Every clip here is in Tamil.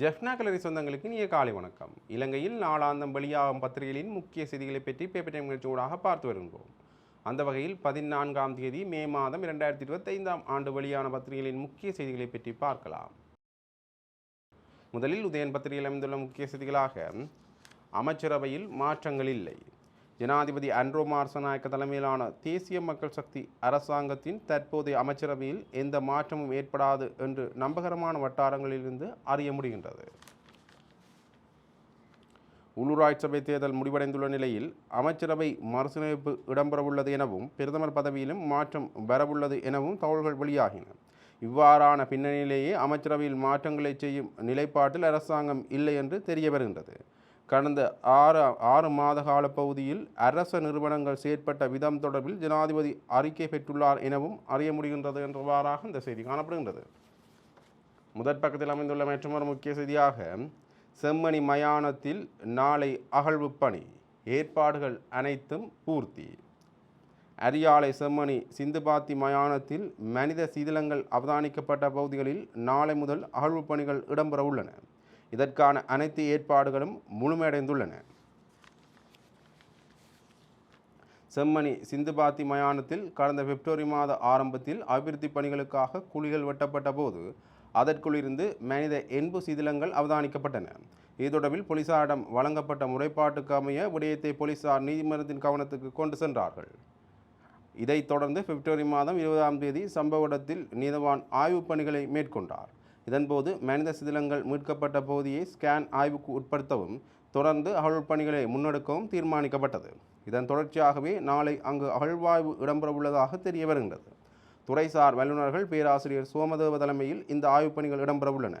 ஜெஃப்னா கலரி சொந்தங்களுக்கு இனிய காலை வணக்கம். இலங்கையில் நாளாந்தம் வெளியாகும் பத்திரிகைகளின் முக்கிய செய்திகளை பற்றி பேப்பர் டைம் நிகழ்ச்சியூடாக பார்த்து வருகின்றோம். அந்த வகையில் பதினான்காம் தேதி மே மாதம் இரண்டாயிரத்தி இருபத்தைந்தாம் ஆண்டு வெளியான பத்திரிகைகளின் முக்கிய செய்திகளை பற்றி பார்க்கலாம். முதலில் உதயன் பத்திரிகையில் அமைந்துள்ள முக்கிய செய்திகளாக அமைச்சரவையில் மாற்றங்கள் இல்லை. ஜனாதிபதி அன்ரோ மார்சநாயக்க தலைமையிலான தேசிய மக்கள் சக்தி அரசாங்கத்தின் தற்போதைய அமைச்சரவையில் எந்த மாற்றமும் ஏற்படாது என்று நம்பகரமான வட்டாரங்களிலிருந்து அறிய முடிகின்றது. உள்ளூராட்சி சபை தேர்தல் முடிவடைந்துள்ள நிலையில் அமைச்சரவை மறுசீரமைப்பு இடம்பெறவுள்ளது எனவும் பிரதமர் பதவியிலும் மாற்றம் வரவுள்ளது எனவும் தகவல்கள் வெளியாகின. இவ்வாறான பின்னணியிலேயே அமைச்சரவையில் மாற்றங்களை செய்யும் நிலைப்பாட்டில் அரசாங்கம் இல்லை என்று தெரிய வருகின்றது கடந்த ஆறு ஆறு மாத கால பகுதியில் அரச நிறுவனங்கள் செயற்பட்ட விதம் தொடர்பில் ஜனாதிபதி அறிக்கை பெற்றுள்ளார் எனவும் அறிய முடிகின்றது என்றவாறாக இந்த செய்தி காணப்படுகின்றது. முதற் பக்கத்தில் அமைந்துள்ள மற்றொரு முக்கிய செய்தியாக செம்மணி மயானத்தில் நாளை அகழ்வு பணி. ஏற்பாடுகள் அனைத்தும் பூர்த்தி. அரியாலை செம்மணி சிந்துபாத்தி மயானத்தில் மனித சிதிலங்கள் அவதானிக்கப்பட்ட பகுதிகளில் நாளை முதல் அகழ்வு பணிகள் இடம்பெற உள்ளன இதற்கான அனைத்து ஏற்பாடுகளும் முழுமையடைந்துள்ளன. செம்மணி சிந்துபாத்தி மயானத்தில் கடந்த பிப்ரவரி மாத ஆரம்பத்தில் அபிவிருத்தி பணிகளுக்காக குழிகள் வெட்டப்பட்ட போது அதற்குள்ளிருந்து மனித எண்பு சிதிலங்கள் அவதானிக்கப்பட்டன. இது தொடர்பில் போலீசாரிடம் வழங்கப்பட்ட முறைப்பாட்டுக்கு அமைய விடயத்தை போலீசார் நீதிமன்றத்தின் கவனத்துக்கு கொண்டு சென்றார்கள். இதைத் தொடர்ந்து பிப்ரவரி மாதம் இருபதாம் தேதி சம்பவ இடத்தில் நீதவான் ஆய்வுப் பணிகளை மேற்கொண்டார். இதன்போது மனித சிதிலங்கள் மீட்கப்பட்ட பகுதியை ஸ்கேன் ஆய்வுக்கு உட்படுத்தவும் தொடர்ந்து அகழ்வு பணிகளை முன்னெடுக்கவும் தீர்மானிக்கப்பட்டது. இதன் தொடர்ச்சியாகவே நாளை அங்கு அகழ்வாய்வு இடம்பெறவுள்ளதாக தெரிய வருகின்றது துறைசார் வல்லுநர்கள் பேராசிரியர் சோமதேவ தலைமையில் இந்த ஆய்வுப் பணிகள் இடம்பெறவுள்ளன.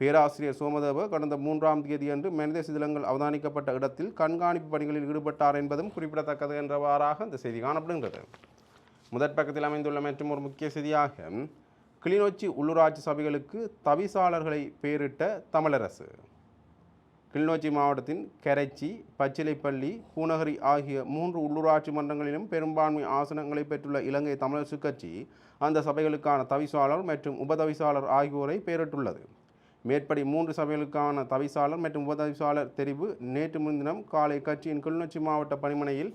பேராசிரியர் சோமதேவ கடந்த மூன்றாம் தேதியன்று மனித சிதிலங்கள் அவதானிக்கப்பட்ட இடத்தில் கண்காணிப்பு பணிகளில் ஈடுபட்டார் என்பதும் குறிப்பிடத்தக்கது என்றவாறாக இந்த செய்தி காணப்படுகின்றது. முதற் பக்கத்தில் அமைந்துள்ள மற்றும் ஒரு முக்கிய செய்தியாக கிளிநொச்சி உள்ளூராட்சி சபைகளுக்கு தவிசாளர்களை பெயரிட்ட தமிழரசு. கிளிநொச்சி மாவட்டத்தின் கரைச்சி பச்சிலைப்பள்ளி பூநகரி ஆகிய மூன்று உள்ளூராட்சி மன்றங்களிலும் பெரும்பான்மை ஆசனங்களை பெற்றுள்ள இலங்கை தமிழரசு கட்சி அந்த சபைகளுக்கான தவிசாளர் மற்றும் உபதவிசாளர் ஆகியோரை பெயரிட்டுள்ளது. மேற்படி மூன்று சபைகளுக்கான தவிசாளர் மற்றும் உபதவிசாளர் தெரிவு நேற்று முன்தினம் காலை கட்சியின் கிளிநொச்சி மாவட்ட பணிமனையில்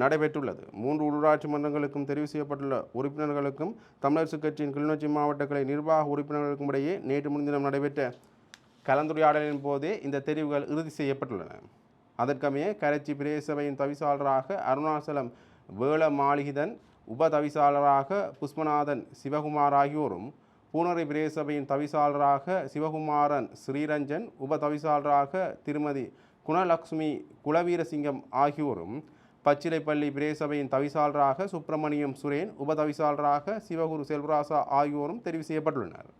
நடைபெற்றுள்ளது. மூன்று உள்ளூராட்சி மன்றங்களுக்கும் தெரிவு செய்யப்பட்டுள்ள உறுப்பினர்களுக்கும் தமிழரசு கட்சியின் கிளிநொச்சி மாவட்ட கிளை நிர்வாக உறுப்பினர்களுக்கும் இடையே நேற்று முன்தினம் நடைபெற்ற கலந்துரையாடலின் போதே இந்த தெரிவுகள் இறுதி செய்யப்பட்டுள்ளன. அதற்கமைய கரைச்சி பிரதேசபையின் தவிசாளராக அருணாச்சலம் வேள மாளிகிதன் உப தவிசாளராக புஷ்பநாதன் சிவகுமார் ஆகியோரும் பூனரை பிரதேசபையின் தவிசாளராக சிவகுமாரன் ஸ்ரீரஞ்சன் உப தவிசாளராக திருமதி குணலக்ஷ்மி குலவீரசிங்கம் ஆகியோரும் பச்சிலைப்பள்ளி பிரேசபையின் தவிசாளராக சுப்பிரமணியம் சுரேன் உபதவிசாளராக சிவகுரு செல்வராசா ஆகியோரும் தெரிவு செய்யப்பட்டுள்ளனர்.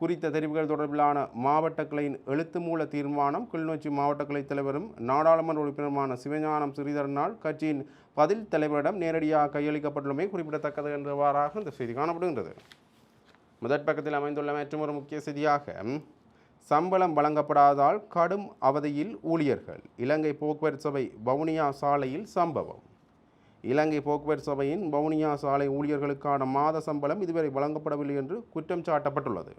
குறித்த தெரிவுகள் தொடர்பிலான மாவட்ட கிளையின் எழுத்து மூல தீர்மானம் கிளிநொச்சி மாவட்ட கிளை தலைவரும் நாடாளுமன்ற உறுப்பினருமான சிவஞானம் ஸ்ரீதரனால் கட்சியின் பதில் தலைவரிடம் நேரடியாக கையளிக்கப்பட்டுள்ளமை குறிப்பிடத்தக்கது என்றவாறாக இந்த செய்தி காணப்படுகின்றது. முதற் பக்கத்தில் அமைந்துள்ள மற்றொரு முக்கிய செய்தியாக சம்பளம் வழங்கப்படாதால் கடும் அவதியில் ஊழியர்கள். இலங்கை போக்குவரத்து சபை வவுனியா சாலையில் சம்பவம். இலங்கை போக்குவரத்து சபையின் வவுனியா சாலை ஊழியர்களுக்கான மாத சம்பளம் இதுவரை வழங்கப்படவில்லை என்று குற்றம் சாட்டப்பட்டுள்ளது.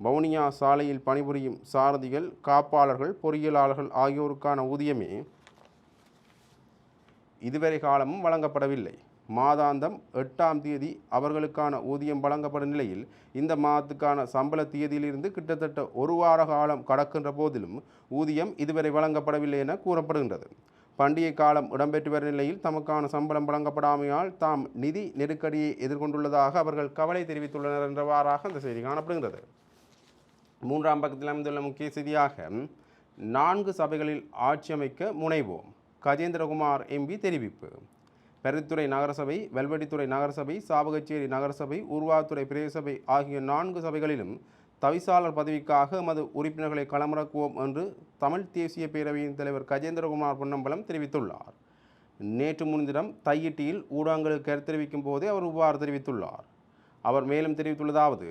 வவுனியா சாலையில் பணிபுரியும் சாரதிகள் காப்பாளர்கள் பொறியியலாளர்கள் ஆகியோருக்கான ஊதியமே இதுவரை காலமும் வழங்கப்படவில்லை. மாதாந்தம் எட்டாம் தேதி அவர்களுக்கான ஊதியம் வழங்கப்படும் நிலையில் இந்த மாதத்துக்கான சம்பள தேதியிலிருந்து கிட்டத்தட்ட ஒரு வார காலம் கடக்கின்ற போதிலும் ஊதியம் இதுவரை வழங்கப்படவில்லை என கூறப்படுகின்றது. பண்டிகை காலம் இடம்பெற்று வரும் நிலையில் தமக்கான சம்பளம் வழங்கப்படாமையால் தாம் நிதி நெருக்கடியை எதிர்கொண்டுள்ளதாக அவர்கள் கவலை தெரிவித்துள்ளனர் என்றவாறாக அந்த செய்தி காணப்படுகின்றது. மூன்றாம் பக்கத்தில் அமைந்துள்ள முக்கிய செய்தியாக நான்கு சபைகளில் ஆட்சி அமைக்க முனைவோம். கஜேந்திரகுமார் எம்பி தெரிவிப்பு. பெருத்துறை நகரசபை வெல்வெடித்துறை நகரசபை சாவகச்சேரி நகரசபை உருவாத்துறை பிரதேசபை ஆகிய நான்கு சபைகளிலும் தவிசாளர் பதவிக்காக எமது உறுப்பினர்களை களமிறக்குவோம் என்று தமிழ் தேசிய பேரவையின் தலைவர் கஜேந்திரகுமார் பொன்னம்பலம் தெரிவித்துள்ளார். நேற்று முன்தினம் தையிட்டியில் ஊடகங்களுக்கு கருத்தெரிவிக்கும் போதே அவர் இவ்வாறு தெரிவித்துள்ளார். அவர் மேலும் தெரிவித்துள்ளதாவது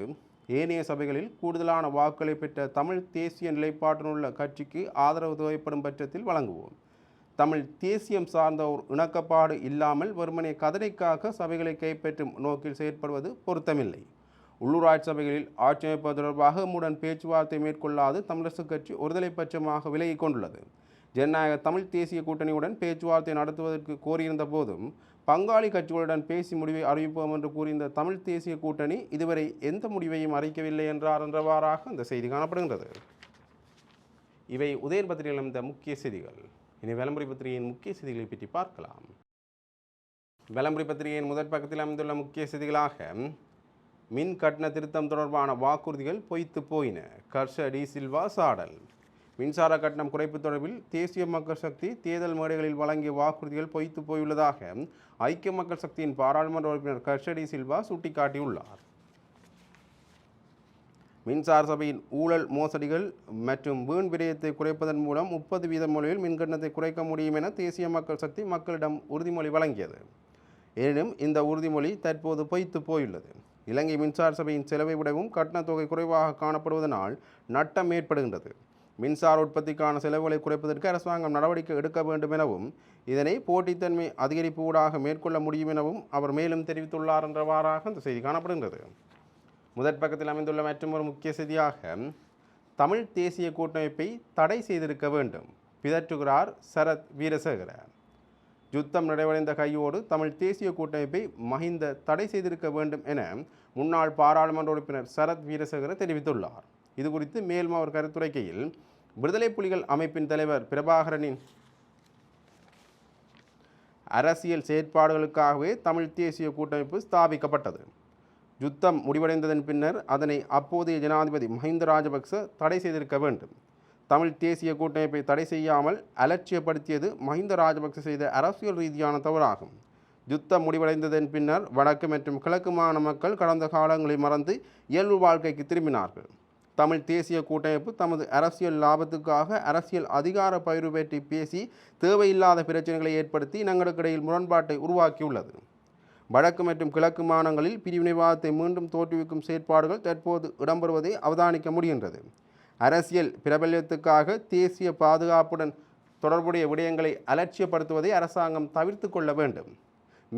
ஏனைய சபைகளில் கூடுதலான வாக்குகளை பெற்ற தமிழ் தேசிய நிலைப்பாட்டினுள்ள கட்சிக்கு ஆதரவு தேவைப்படும் பட்சத்தில் வழங்குவோம். தமிழ் தேசியம் சார்ந்த ஒரு இணக்கப்பாடு இல்லாமல் வெறுமனே கதனைக்காக சபைகளை கைப்பற்றும் நோக்கில் செயற்படுவது பொருத்தமில்லை. உள்ளூராட்சி சபைகளில் ஆட்சி அமைப்பது தொடர்பாக எம்முடன் பேச்சுவார்த்தை மேற்கொள்ளாது தமிழரசுக் கட்சி ஒருதலை பட்சமாக விலகிக் கொண்டுள்ளது. ஜனநாயக தமிழ் தேசிய கூட்டணியுடன் பேச்சுவார்த்தை நடத்துவதற்கு கோரியிருந்த போதும் பங்காளி கட்சிகளுடன் பேசி முடிவை அறிவிப்போம் என்று கூறியிருந்த தமிழ் தேசிய கூட்டணி இதுவரை எந்த முடிவையும் அறிவிக்கவில்லை என்றார் என்றவாறாக அந்த செய்தி காணப்படுகின்றது. இவை உதயன் பத்திரிகையில் அமைந்த முக்கிய செய்திகள். இனி விளம்பரி பத்திரிகையின் முக்கிய செய்திகளை பற்றி பார்க்கலாம். விளம்பரி பத்திரிகையின் முதற் பக்கத்தில் அமைந்துள்ள முக்கிய செய்திகளாக மின் கட்டண திருத்தம் தொடர்பான வாக்குறுதிகள் பொய்த்து போயின. கர்ஷ டி சில்வா சாடல். மின்சார கட்டணம் குறைப்பு தொடர்பில் தேசிய மக்கள் சக்தி தேர்தல் மேடைகளில் வழங்கிய வாக்குறுதிகள் பொய்த்து போயுள்ளதாக ஐக்கிய மக்கள் சக்தியின் பாராளுமன்ற உறுப்பினர் கர்ஷடி சில்வா சுட்டிக்காட்டியுள்ளார். மின்சார சபையின் ஊழல் மோசடிகள் மற்றும் வீண் விரயத்தை குறைப்பதன் மூலம் முப்பது வீதம் மொழியில் மின்கட்டணத்தை குறைக்க முடியும் என தேசிய மக்கள் சக்தி மக்களிடம் உறுதிமொழி வழங்கியது. எனினும் இந்த உறுதிமொழி தற்போது பொய்த்து போயுள்ளது. இலங்கை மின்சார சபையின் செலவை விடவும் கட்டணத் தொகை குறைவாக காணப்படுவதனால் நட்டம் ஏற்படுகின்றது. மின்சார உற்பத்திக்கான செலவுகளை குறைப்பதற்கு அரசாங்கம் நடவடிக்கை எடுக்க வேண்டும் எனவும் இதனை போட்டித்தன்மை அதிகரிப்பு ஊடாக மேற்கொள்ள முடியும் எனவும் அவர் மேலும் தெரிவித்துள்ளார் என்றவாறாக இந்த செய்தி காணப்படுகின்றது. முதற் பக்கத்தில் அமைந்துள்ள மற்றொரு முக்கிய செய்தியாக தமிழ் தேசிய கூட்டமைப்பை தடை செய்திருக்க வேண்டும். பிதற்றுகிறார் சரத் வீரசேகர. யுத்தம் நிறைவடைந்த கையோடு தமிழ் தேசிய கூட்டமைப்பை மஹிந்த தடை செய்திருக்க வேண்டும் என முன்னாள் பாராளுமன்ற உறுப்பினர் சரத் வீரசேகர தெரிவித்துள்ளார். இது குறித்து மேலும் அவர் கருத்துரைக்கையில் விடுதலை புலிகள் அமைப்பின் தலைவர் பிரபாகரனின் அரசியல் செயற்பாடுகளுக்காகவே தமிழ் தேசிய கூட்டமைப்பு ஸ்தாபிக்கப்பட்டது. யுத்தம் முடிவடைந்ததன் பின்னர் அதனை அப்போதைய ஜனாதிபதி மஹிந்த ராஜபக்ச தடை செய்திருக்க வேண்டும். தமிழ் தேசிய கூட்டமைப்பை தடை செய்யாமல் அலட்சியப்படுத்தியது மஹிந்த ராஜபக்ச செய்த அரசியல் ரீதியான தவறாகும். யுத்தம் முடிவடைந்ததன் பின்னர் வடக்கு மற்றும் கிழக்கு மாநில மக்கள் கடந்த காலங்களை மறந்து இயல்பு வாழ்க்கைக்கு திரும்பினார்கள். தமிழ் தேசிய கூட்டமைப்பு தமது அரசியல் லாபத்துக்காக அரசியல் அதிகார பயிறு பற்றி பேசி தேவையில்லாத பிரச்சனைகளை ஏற்படுத்தி இனங்களுக்கிடையில் முரண்பாட்டை உருவாக்கியுள்ளது. வடக்கு மற்றும் கிழக்கு மாநிலங்களில் பிரிவினைவாதத்தை மீண்டும் தோற்றுவிக்கும் செயற்பாடுகள் தற்போது இடம்பெறுவதை அவதானிக்க முடிகின்றது. அரசியல் பிரபல்யத்துக்காக தேசிய பாதுகாப்புடன் தொடர்புடைய விடயங்களை அலட்சியப்படுத்துவதை அரசாங்கம் தவிர்த்து கொள்ள வேண்டும்.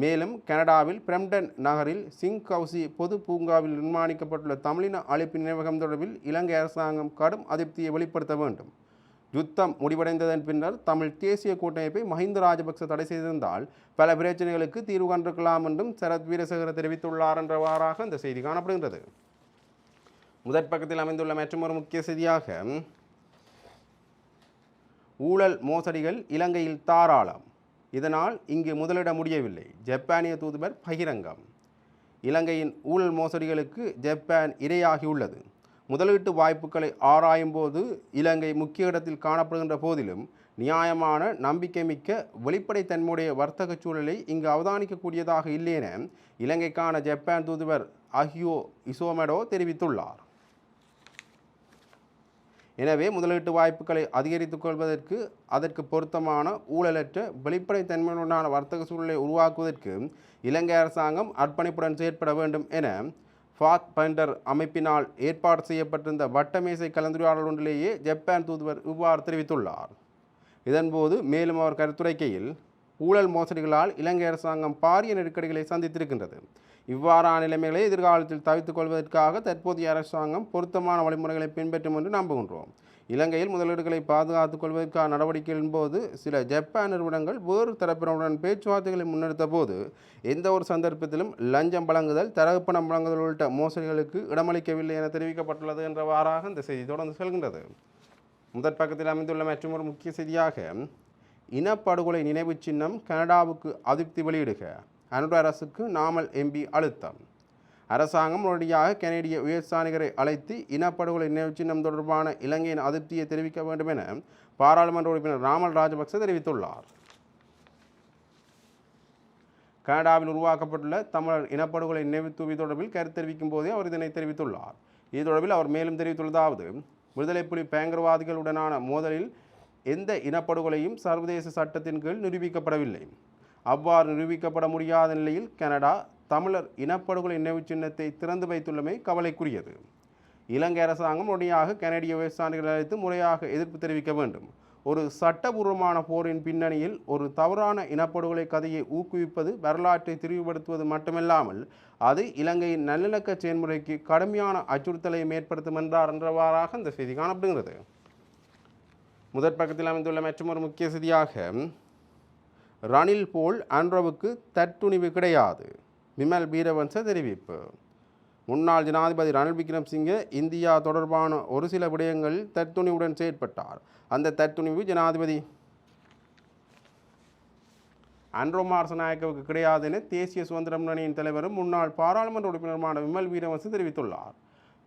மேலும் கனடாவில் பிரம்டன் நகரில் சிங் கவுசி பொது பூங்காவில் நிர்மாணிக்கப்பட்டுள்ள தமிழின அழைப்பு நினைவகம் தொடர்பில் இலங்கை அரசாங்கம் கடும் அதிருப்தியை வெளிப்படுத்த வேண்டும். யுத்தம் முடிவடைந்ததன் பின்னர் தமிழ் தேசிய கூட்டமைப்பை மஹிந்த ராஜபக்ச தடை செய்திருந்தால் பல பிரச்சனைகளுக்கு தீர்வு கண்டிருக்கலாம் என்றும் சரத் வீரசேகர தெரிவித்துள்ளார் என்றவாறாக இந்த செய்தி காணப்படுகின்றது. முதற் பக்கத்தில் அமைந்துள்ள மற்றொரு முக்கிய செய்தியாக ஊழல் மோசடிகள் இலங்கையில் தாராளம். இதனால் இங்கு முதலிட முடியவில்லை. ஜப்பானிய தூதுவர் பகிரங்கம். இலங்கையின் ஊழல் மோசடிகளுக்கு ஜப்பான் இரையாகியுள்ளது. முதலீட்டு வாய்ப்புகளை ஆராயும் போது இலங்கை முக்கிய இடத்தில் காணப்படுகின்ற போதிலும் நியாயமான நம்பிக்கைமிக்க வெளிப்படைத்தன்மையுடைய வர்த்தக சூழலை இங்கு அவதானிக்கக்கூடியதாக இல்லை என இலங்கைக்கான ஜப்பான் தூதுவர் அஹியோ இசோமெடோ தெரிவித்துள்ளார். எனவே முதலீட்டு வாய்ப்புகளை அதிகரித்துக் கொள்வதற்கு அதற்கு பொருத்தமான ஊழலற்ற வெளிப்படைத்தன்மையுடனான வர்த்தக சூழலை உருவாக்குவதற்கு இலங்கை அரசாங்கம் அர்ப்பணிப்புடன் செயற்பட வேண்டும் என ஃபாத் பைண்டர் அமைப்பினால் ஏற்பாடு செய்யப்பட்டிருந்த வட்டமேசை கலந்துரையாடல் ஒன்றிலேயே ஜப்பான் தூதுவர் இவ்வாறு தெரிவித்துள்ளார். இதன்போது மேலும் அவர் கருத்துரைக்கையில் ஊழல் மோசடிகளால் இலங்கை அரசாங்கம் பாரிய நெருக்கடிகளை சந்தித்திருக்கின்றது. இவ்வாறான நிலைமைகளை எதிர்காலத்தில் தவித்துக் கொள்வதற்காக தற்போதைய அரசாங்கம் பொருத்தமான வழிமுறைகளை பின்பற்றும் என்று நம்புகின்றோம். இலங்கையில் முதலீடுகளை பாதுகாத்துக் கொள்வதற்கான நடவடிக்கைகளின் போது சில ஜப்பான் நிறுவனங்கள் வேறு தரப்பினருடன் பேச்சுவார்த்தைகளை முன்னெடுத்த போது எந்த ஒரு சந்தர்ப்பத்திலும் லஞ்சம் வழங்குதல் தரகுப்பணம் வழங்குதல் உள்ளிட்ட மோசடிகளுக்கு இடமளிக்கவில்லை என தெரிவிக்கப்பட்டுள்ளது என்றவாறாக இந்த செய்தி தொடர்ந்து செல்கின்றது. முதற் பக்கத்தில் அமைந்துள்ள மற்றொரு முக்கிய செய்தியாக இனப்படுகொலை நினைவு சின்னம் கனடாவுக்கு அதிருப்தி வெளியிடுக. அன்று அரசுக்கு நாமல் எம்பி அழுத்தம். அரசாங்கம் உடனடியாக கனேடிய உயர்சானிகரை அழைத்து இனப்படுகொலை நினைவு சின்னம் தொடர்பான இலங்கையின் அதிருப்தியை தெரிவிக்க வேண்டும் என பாராளுமன்ற உறுப்பினர் ராமல் ராஜபக்ச தெரிவித்துள்ளார். கனடாவில் உருவாக்கப்பட்டுள்ள தமிழர் இனப்படுகொலை நினைவு தூவி தொடர்பில் கருத்து தெரிவிக்கும் போதே அவர் இதனை தெரிவித்துள்ளார். இது தொடர்பில் அவர் மேலும் தெரிவித்துள்ளதாவது விடுதலை புலி பயங்கரவாதிகளுடனான மோதலில் எந்த இனப்படுகொலையும் சர்வதேச சட்டத்தின் கீழ் நிரூபிக்கப்படவில்லை. அவ்வாறு நிரூபிக்கப்பட முடியாத நிலையில் கனடா தமிழர் இனப்படுகொலை நினைவுச் சின்னத்தை திறந்து வைத்துள்ளமை கவலைக்குரியது. இலங்கை அரசாங்கம் உடனடியாக கனடிய விவசாயிகள் அழைத்து முறையாக எதிர்ப்பு தெரிவிக்க வேண்டும். ஒரு சட்டபூர்வமான போரின் பின்னணியில் ஒரு தவறான இனப்படுகொலை கதையை ஊக்குவிப்பது வரலாற்றை திரிவுபடுத்துவது மட்டுமல்லாமல் அது இலங்கையின் நல்லிணக்க செயல்முறைக்கு கடுமையான அச்சுறுத்தலை ஏற்படுத்தும் என்றார் என்றவாறாக இந்த செய்தி காணப்படுகிறது. முதற் பக்கத்தில் அமைந்துள்ள மற்றொரு முக்கிய செய்தியாக ரணில் போல் ஆண்ட்ரோவுக்கு தட்டுணிவு கிடையாது. விமல் வீரவன்ச தெரிவிப்பு. முன்னாள் ஜனாதிபதி ரணில் விக்ரம்சிங்கே இந்தியா தொடர்பான ஒரு சில விடயங்களில் தற்துணிவுடன் செயற்பட்டார். அந்த தற்துணிவு ஜனாதிபதி ஆண்ட்ரோ மார்சநாயக்கவுக்கு கிடையாது என தேசிய சுதந்திர முன்னணியின் தலைவரும் முன்னாள் பாராளுமன்ற உறுப்பினருமான விமல் வீரவன்ச தெரிவித்துள்ளார்.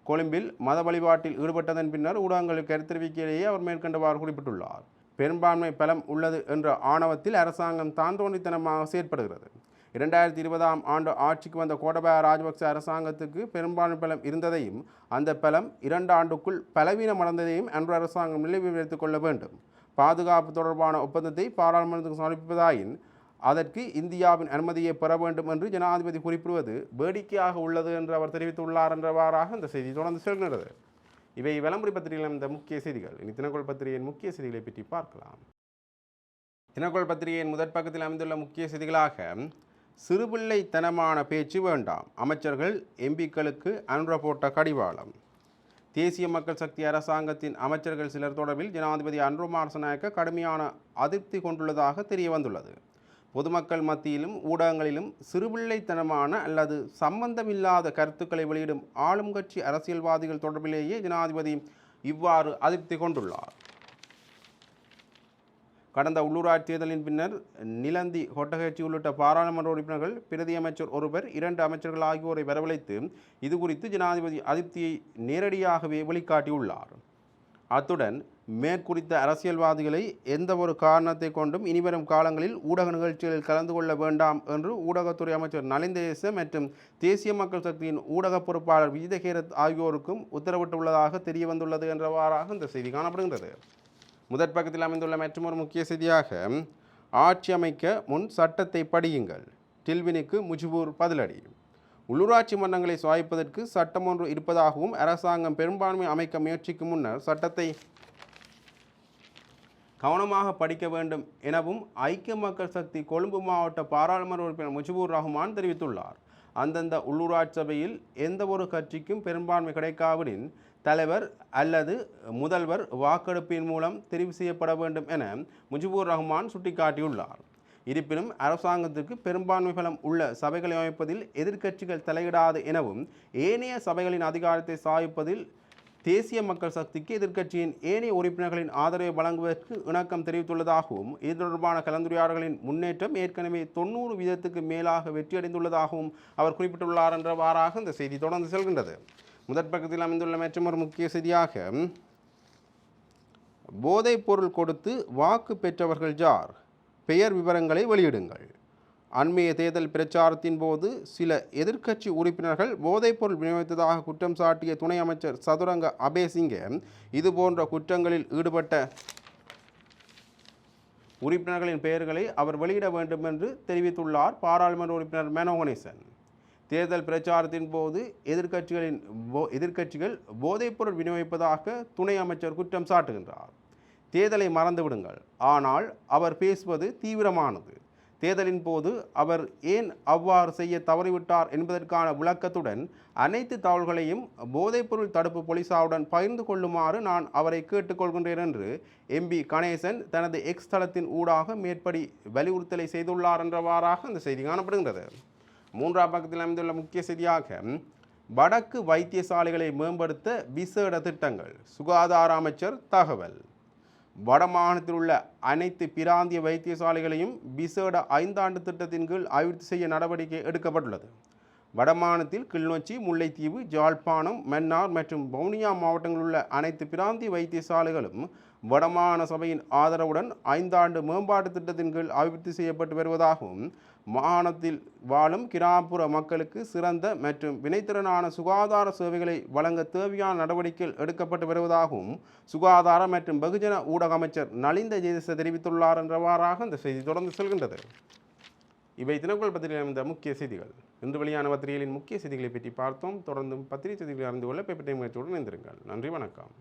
கொழும்பில் மத வழிபாட்டில் ஈடுபட்டதன் பின்னர் ஊடகங்களுக்கு கருத்தெரிவிக்கையிலேயே அவர் மேற்கண்டவாறு குறிப்பிட்டுள்ளார். பெரும்பான்மை பலம் உள்ளது என்ற ஆணவத்தில் அரசாங்கம் தாந்தோணித்தனமாக செயற்படுகிறது. இரண்டாயிரத்தி இருபதாம் ஆண்டு ஆட்சிக்கு வந்த கோடபாய ராஜபக்ச அரசாங்கத்துக்கு பெரும்பான்மை பலம் இருந்ததையும் அந்த பலம் இரண்டு ஆண்டுக்குள் பலவீனமடைந்ததையும் அன்று அரசாங்கம் நிலைவு கொள்ள வேண்டும். பாதுகாப்பு தொடர்பான ஒப்பந்தத்தை பாராளுமன்றத்துக்கு சமர்ப்பிப்பதாயின் அதற்கு இந்தியாவின் அனுமதியை பெற வேண்டும் என்று ஜனாதிபதி குறிப்பிடுவது வேடிக்கையாக உள்ளது என்று அவர் தெரிவித்துள்ளார் என்றவாறாக இந்த செய்தி தொடர்ந்து செல்கிறது இவை விளம்பரி பத்திரிகையில் இந்த முக்கிய செய்திகள். இனி தினக்கோள் பத்திரிகையின் முக்கிய செய்திகளை பற்றி பார்க்கலாம். தினக்கோள் பத்திரிகையின் முதற் பக்கத்தில் அமைந்துள்ள முக்கிய செய்திகளாக சிறுபிள்ளைத்தனமான பேச்சு வேண்டாம். அமைச்சர்கள் எம்பிக்களுக்கு அன்றபோட்ட போட்ட கடிவாளம். தேசிய மக்கள் சக்தி அரசாங்கத்தின் அமைச்சர்கள் சிலர் தொடர்பில் ஜனாதிபதி அன்ரு மார்சநாயக்க கடுமையான அதிருப்தி கொண்டுள்ளதாக தெரிய வந்துள்ளது பொதுமக்கள் மத்தியிலும் ஊடகங்களிலும் சிறுபிள்ளைத்தனமான அல்லது சம்பந்தமில்லாத கருத்துக்களை வெளியிடும் ஆளும் கட்சி அரசியல்வாதிகள் தொடர்பிலேயே ஜனாதிபதி இவ்வாறு அதிருப்தி கொண்டுள்ளார். கடந்த உள்ளூராட்சி தேர்தலின் பின்னர் நிலந்தி கொட்டகட்சி உள்ளிட்ட பாராளுமன்ற உறுப்பினர்கள் பிரதி அமைச்சர் ஒருவர் இரண்டு அமைச்சர்கள் ஆகியோரை வரவழைத்து இது குறித்து ஜனாதிபதி அதிருப்தியை நேரடியாகவே வெளிக்காட்டியுள்ளார். அத்துடன் மேற்குறித்த அரசியல்வாதிகளை எந்த ஒரு காரணத்தை கொண்டும் இனிவரும் காலங்களில் ஊடக நிகழ்ச்சிகளில் கலந்து கொள்ள வேண்டாம் என்று ஊடகத்துறை அமைச்சர் நலிந்தேச மற்றும் தேசிய மக்கள் சக்தியின் ஊடக பொறுப்பாளர் விஜயகீரத் ஆகியோருக்கும் உத்தரவிட்டுள்ளதாக தெரிய வந்துள்ளது என்றவாறாக இந்த செய்தி காணப்படுகின்றது. முதற் பக்கத்தில் அமைந்துள்ள மற்றொரு முக்கிய செய்தியாக ஆட்சி அமைக்க முன் சட்டத்தை படியுங்கள். டில்வினுக்கு முஜிபூர் பதிலடி. உள்ளூராட்சி மன்றங்களை சுவாய்ப்பதற்கு சட்டம் ஒன்று இருப்பதாகவும் அரசாங்கம் பெரும்பான்மை அமைக்க முயற்சிக்கும் முன்னர் சட்டத்தை கவனமாக படிக்க வேண்டும் எனவும் ஐக்கிய மக்கள் சக்தி கொழும்பு மாவட்ட பாராளுமன்ற உறுப்பினர் முஜிபூர் ரஹ்மான் தெரிவித்துள்ளார். அந்தந்த உள்ளூராட்சி சபையில் எந்த ஒரு கட்சிக்கும் பெரும்பான்மை கிடைக்காவிடின் தலைவர் அல்லது முதல்வர் வாக்கெடுப்பின் மூலம் தெரிவு செய்யப்பட வேண்டும் என முஜிபூர் ரஹ்மான் சுட்டிக்காட்டியுள்ளார். இருப்பினும் அரசாங்கத்துக்கு பெரும்பான்மை பலம் உள்ள சபைகளை அமைப்பதில் எதிர்க்கட்சிகள் தலையிடாது எனவும் ஏனைய சபைகளின் அதிகாரத்தை சாய்ப்பதில் தேசிய மக்கள் சக்திக்கு எதிர்க்கட்சியின் ஏனைய உறுப்பினர்களின் ஆதரவை வழங்குவதற்கு இணக்கம் தெரிவித்துள்ளதாகவும் இது தொடர்பான கலந்துரையாடல்களின் முன்னேற்றம் ஏற்கனவே தொண்ணூறு வீதத்துக்கு மேலாக வெற்றியடைந்துள்ளதாகவும் அவர் குறிப்பிட்டுள்ளார் என்றவாறாக இந்த செய்தி தொடர்ந்து செல்கின்றது. முதற் பக்கத்தில் அமைந்துள்ள மற்றொரு முக்கிய செய்தியாக போதைப் பொருள் கொடுத்து வாக்கு பெற்றவர்கள் ஜார் பெயர் விவரங்களை வெளியிடுங்கள். அண்மைய தேர்தல் பிரச்சாரத்தின் போது சில எதிர்க்கட்சி உறுப்பினர்கள் போதைப்பொருள் விநியோகித்ததாக குற்றம் சாட்டிய துணை அமைச்சர் சதுரங்க அபேசிங்க இதுபோன்ற குற்றங்களில் ஈடுபட்ட உறுப்பினர்களின் பெயர்களை அவர் வெளியிட வேண்டும் என்று தெரிவித்துள்ளார் பாராளுமன்ற உறுப்பினர் மேனோகணேசன். தேர்தல் பிரச்சாரத்தின் போது எதிர்க்கட்சிகளின் போ- எதிர்க்கட்சிகள் போதைப்பொருள் விநியோகிப்பதாக துணை அமைச்சர் குற்றம் சாட்டுகின்றார். தேர்தலை மறந்துவிடுங்கள் ஆனால் அவர் பேசுவது தீவிரமானது. தேர்தலின் போது அவர் ஏன் அவ்வாறு செய்ய தவறிவிட்டார் என்பதற்கான விளக்கத்துடன் அனைத்து தகவல்களையும் போதைப்பொருள் தடுப்பு போலீசாருடன் பகிர்ந்து கொள்ளுமாறு நான் அவரை கேட்டுக்கொள்கின்றேன் என்று எம்பி கணேசன் தனது எக்ஸ் தளத்தின் ஊடாக மேற்படி வலியுறுத்தலை செய்துள்ளார் என்றவாறாக அந்த செய்தி காணப்படுகின்றது. மூன்றாம் பக்கத்தில் அமைந்துள்ள முக்கிய செய்தியாக வடக்கு வைத்தியசாலைகளை மேம்படுத்த விசேட திட்டங்கள். சுகாதார அமைச்சர் தகவல். வடமாகாணத்தில் உள்ள அனைத்து பிராந்திய வைத்தியசாலைகளையும் விசேட ஐந்தாண்டு திட்டத்தின் கீழ் அபிவிருத்தி செய்ய நடவடிக்கை எடுக்கப்பட்டுள்ளது. வடமாகாணத்தில் கிளிநொச்சி முல்லைத்தீவு ஜாழ்ப்பாணம் மன்னார் மற்றும் வவுனியா மாவட்டங்களில் உள்ள அனைத்து பிராந்திய வைத்தியசாலைகளும் வடமாகாண சபையின் ஆதரவுடன் ஐந்தாண்டு மேம்பாட்டு திட்டத்தின் கீழ் அபிவிருத்தி செய்யப்பட்டு வருவதாகவும் மாகாணத்தில் வாழும் கிராமப்புற மக்களுக்கு சிறந்த மற்றும் வினைத்திறனான சுகாதார சேவைகளை வழங்க தேவையான நடவடிக்கைகள் எடுக்கப்பட்டு வருவதாகவும் சுகாதார மற்றும் வெகுஜன ஊடக அமைச்சர் நலிந்த ஜெயதிச தெரிவித்துள்ளார் என்றவாறாக இந்த செய்தி தொடர்ந்து செல்கின்றது. இவை தினக்குள் பத்திரிகையில் அமைந்த முக்கிய செய்திகள். இன்று வெளியான பத்திரிகைகளின் முக்கிய செய்திகளை பற்றி பார்த்தோம். தொடர்ந்தும் பத்திரிகை செய்திகளை அறிந்து கொள்ள பேப்பர் டைம் முயற்சியுடன் இணைந்திருங்கள். நன்றி வணக்கம்.